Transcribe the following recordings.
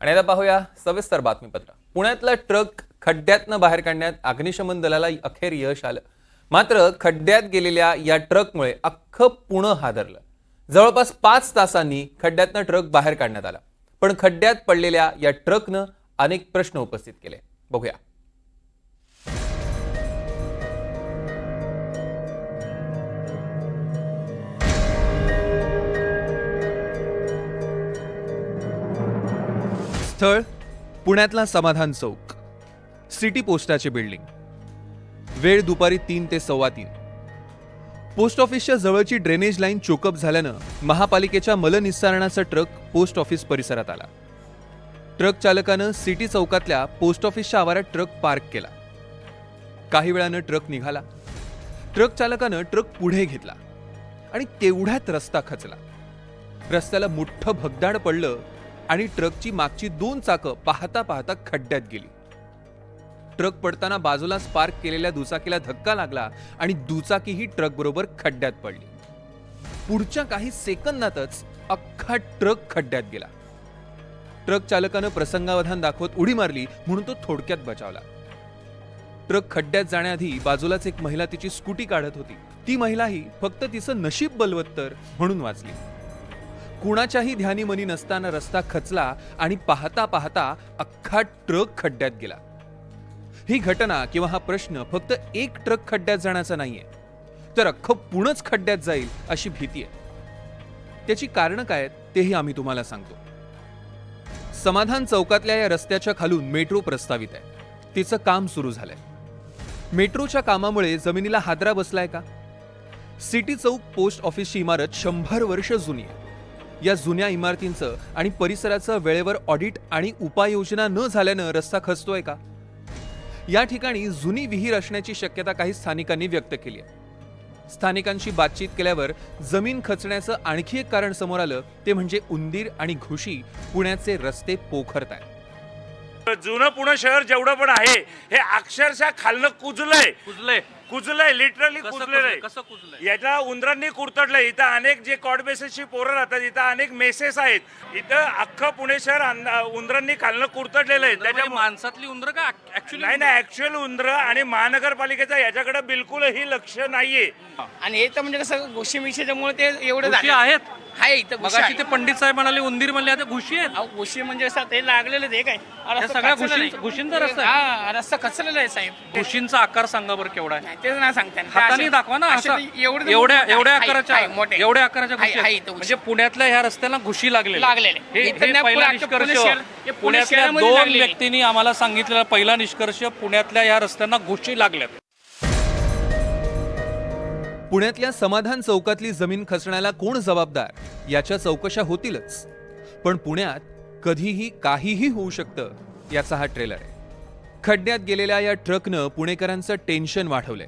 आणि आता पाहूया सविस्तर बातमीपत्र. पुण्यातला ट्रक खड्ड्यातनं बाहेर काढण्यात अग्निशमन दलाला अखेर यश आलं. मात्र खड्ड्यात गेलेल्या या ट्रकमुळे अख्खं पुणं हादरलं. जवळपास पाच तासांनी खड्ड्यातनं ट्रक बाहेर काढण्यात आला. पण खड्ड्यात पडलेल्या या ट्रकनं अनेक प्रश्न उपस्थित केले. बघूया. स्थळ पुण्यातला समाधान चौक. सिटी पोस्टाची बिल्डिंग. वेळ दुपारी तीन ते सव्वा तीन. पोस्ट ऑफिसच्या जवळची ड्रेनेज लाईन चोकअप झाल्यानं महापालिकेच्या मलनिस्सारणाचा ट्रक पोस्ट ऑफिस परिसरात आला. ट्रक चालकानं सिटी चौकातल्या पोस्ट ऑफिसच्या आवारात ट्रक पार्क केला. काही वेळानं ट्रक निघाला. ट्रक चालकानं ट्रक पुढे घेतला आणि तेवढ्यात रस्ता खचला. रस्त्याला मोठं भगदाड पडलं आणि ट्रकची मागची दोन चाकं पाहता पाहता खड्ड्यात गेली. ट्रक पडताना बाजूलाच पार्क केलेल्या दुचाकीला धक्का लागला आणि दुचाकीही ट्रक बरोबर खड्ड्यात पडली. पुढच्या काही सेकंदातच अख्खा ट्रक खड्ड्यात गेला. ट्रक चालकानं प्रसंगावधान दाखवत उडी मारली म्हणून तो थोडक्यात बचावला. ट्रक खड्ड्यात जाण्याआधी बाजूलाच एक महिला तिची स्कूटी काढत होती. ती महिलाही फक्त तिचं नशीब बलवत्तर म्हणून वाचली. कुणाच्याही ध्यानी मनी नसताना रस्ता खचला आणि पाहता पाहता अख्खा ट्रक खड्ड्यात गेला. ही घटना किंवा हा प्रश्न फक्त एक ट्रक खड्ड्यात जाण्याचा नाहीये तर अख्खं पुणंच खड्ड्यात जाईल अशी भीती आहे. त्याची कारणं काय आहेत तेही आम्ही तुम्हाला सांगतो. समाधान चौकातल्या या रस्त्याच्या खालून मेट्रो प्रस्तावित आहे. तिचं काम सुरू झालंय. मेट्रोच्या कामामुळे जमिनीला हादरा बसलाय का? सिटी चौक पोस्ट ऑफिसची इमारत शंभर वर्ष जुनी आहे. या जुन्या इमारतींचं आणि परिसराचं वेळेवर ऑडिट आणि उपाययोजना न झाल्यानं रस्ता खचतोय का? या ठिकाणी जुनी विहीर असण्याची शक्यता काही स्थानिकांनी व्यक्त केली आहे. स्थानिकांशी बातचीत केल्यावर जमीन खचण्याचं आणखी एक कारण समोर आलं ते म्हणजे उंदीर आणि घुशी पुण्याचे रस्ते पोखरत आहेत. जुनं पुणे शहर जेवढं पण आहे हे अक्षरशः खालनं कुजलंय. कुजले कुजलंय लिटरली कसं कुजलेलं कुजलंय? आहे. कसं कुजलंय? याच्या उंदरांनी कुरतडलंय. इथं अनेक जे कॉड बेसेसची पोरं राहतात इथं अनेक मेसेस आहेत. इथं अख्खं पुणे शहर अंद- उंदरांनी खालनं कुरतडलेलं आहे. म्हणजे त्याच्या माणसातली उंदर का ऍक्च्युली नाही नाही ऍक्च्युअल उंदर आणि महानगरपालिकेचा याच्याकडे बिलकुलही लक्ष नाहीये. आणि हे तर म्हणजे कसं घुशी मिशीच्यामुळे ते एवढं झालं. आहेत? आहे इथं मगाशी आहे. पंडित साहेब म्हणाले उंदीर म्हणले आता घुशी आहेत. अहो, घुशी म्हणजे असं ते लागलेलं ते काय? हा रस्ता सगळ्या घुशी-. घुशींचा रस्ता आहे? हा रस्ता खचलेला आहे साहेब. घुशींचा आकार सांगा बरं केवढा आहे. तेच सांगता येणार. हाताने दाखवा ना असे एवढे एवढ्या एवढ्या आकाराच्या मोठे. एवढ्या आकाराच्या घुशी आहेत. म्हणजे पुण्यातल्या ह्या रस्त्याला घुशी लागलेले लागलेले. हे इथं हे नाही, पहिला पुणे- निष्कर्ष पुणे शहर- हे पुणे पुण्यातल्या शहरामध्ये दोन लागलेले. व्यक्तींनी आम्हाला सांगितलेला पहिला निष्कर्ष पुण्यातल्या ह्या रस्त्यांना घुशी लागल्यात पुण्यातल्या समाधान चौकातली जमीन खचण्याला कोण जबाबदार याच्या चौकशा होतीलच पण पुण्यात कधीही काहीही होऊ शकतं याचा हा ट्रेलर आहे खड्ड्यात गेलेल्या या ट्रकनं पुणेकरांचं टेन्शन वाढवलंय.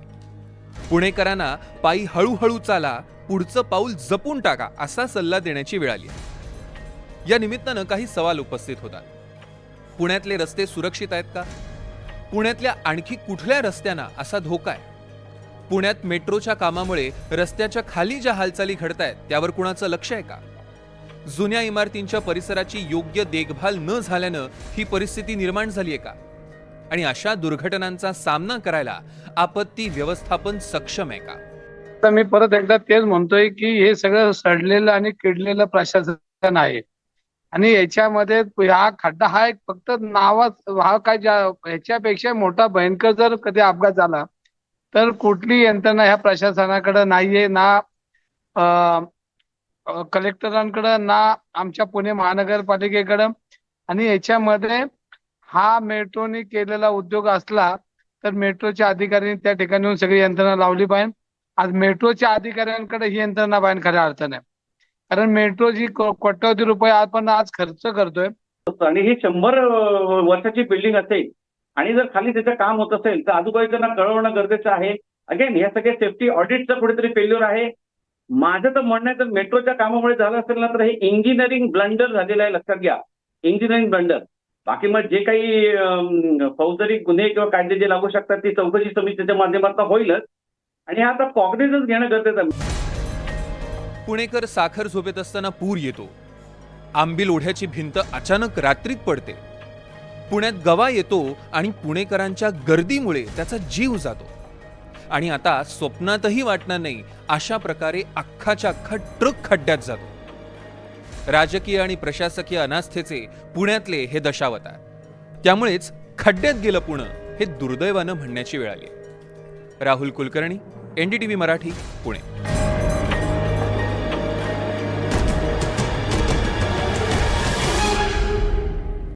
पुणेकरांना पायी हळूहळू चाला पुढचं पाऊल जपून टाका असा सल्ला देण्याची वेळ आली. या निमित्तानं काही सवाल उपस्थित होतात. पुण्यातले रस्ते सुरक्षित आहेत का? पुण्यातल्या आणखी कुठल्या रस्त्यांना असा धोका आहे? पुण्यात मेट्रोच्या कामामुळे रस्त्याच्या खाली ज्या हालचाली घडत आहेत त्यावर कुणाचं लक्ष आहे का? जुन्या इमारतींच्या परिसराची योग्य देखभाल न झाल्यानं ही परिस्थिती निर्माण झाली आहे का? आणि अशा दुर्घटनांचा सामना करायला आपत्ती व्यवस्थापन सक्षम आहे का? आता मी परत एकदा तेच म्हणतोय की हे सगळं सडलेलं आणि किडलेलं प्रशासन आहे. आणि याच्यामध्ये हा खड्डा हा एक फक्त नावाच हा काय ज्या ह्याच्यापेक्षा मोठा भयंकर जर कधी अपघात झाला तर कुठली यंत्रणा ह्या प्रशासनाकडे नाहीये ना कलेक्टरांकडं ना आमच्या पुणे महानगरपालिकेकडं. आणि याच्यामध्ये हा मेट्रोने केलेला उद्योग असला तर मेट्रोच्या अधिकाऱ्यांनी त्या ठिकाणी येऊन सगळी यंत्रणा लावली पाहिजे. आज मेट्रोच्या अधिकाऱ्यांकडे ही यंत्रणा पाहिजे खऱ्या अर्थाने कारण मेट्रोची जी कोट्यवधी रुपये आपण आज खर्च करतोय. आणि ही शंभर वर्षाची बिल्डिंग असेल आणि जर खाली त्याचं काम होत असेल तर आजूबाजूच्यांना कळवणं गरजेचं आहे. अगेन या सगळ्या सेफ्टी ऑडिटचं कुठेतरी फेल्युअर आहे. माझं तर म्हणणं आहे तर मेट्रोच्या कामामुळे झालं असेल ना तर हे इंजिनिअरिंग ब्लंडर झालेलं आहे लक्षात घ्या. इंजिनिअरिंग ब्लंडर बाकी मग जे काही अं, फौजदारी गुन्हे किंवा कायदे जे लागू शकतात ती चौकशी समितीच्या माध्यमातून होईलच. आणि आता कॉग्नेजन्स घेणं गरजेचं आहे. पुणेकर साखर झोपेत असताना पूर येतो. आंबील ओढ्याची भिंत अचानक रात्रीत पडते. पुण्यात गवा येतो आणि पुणेकरांच्या गर्दीमुळे त्याचा जीव जातो. आणि आता स्वप्नातही वाटणार नाही अशा प्रकारे अख्खाच्या अख्खा ट्रक खड्ड्यात जातो. राजकीय आणि प्रशासकीय अनास्थेचे पुण्यातले हे दशावतार. त्यामुळेच खड्ड्यात गेलं पुणं हे दुर्दैवानं म्हणण्याची वेळ आली. राहुल कुलकर्णी एनडीटीव्ही मराठी पुणे.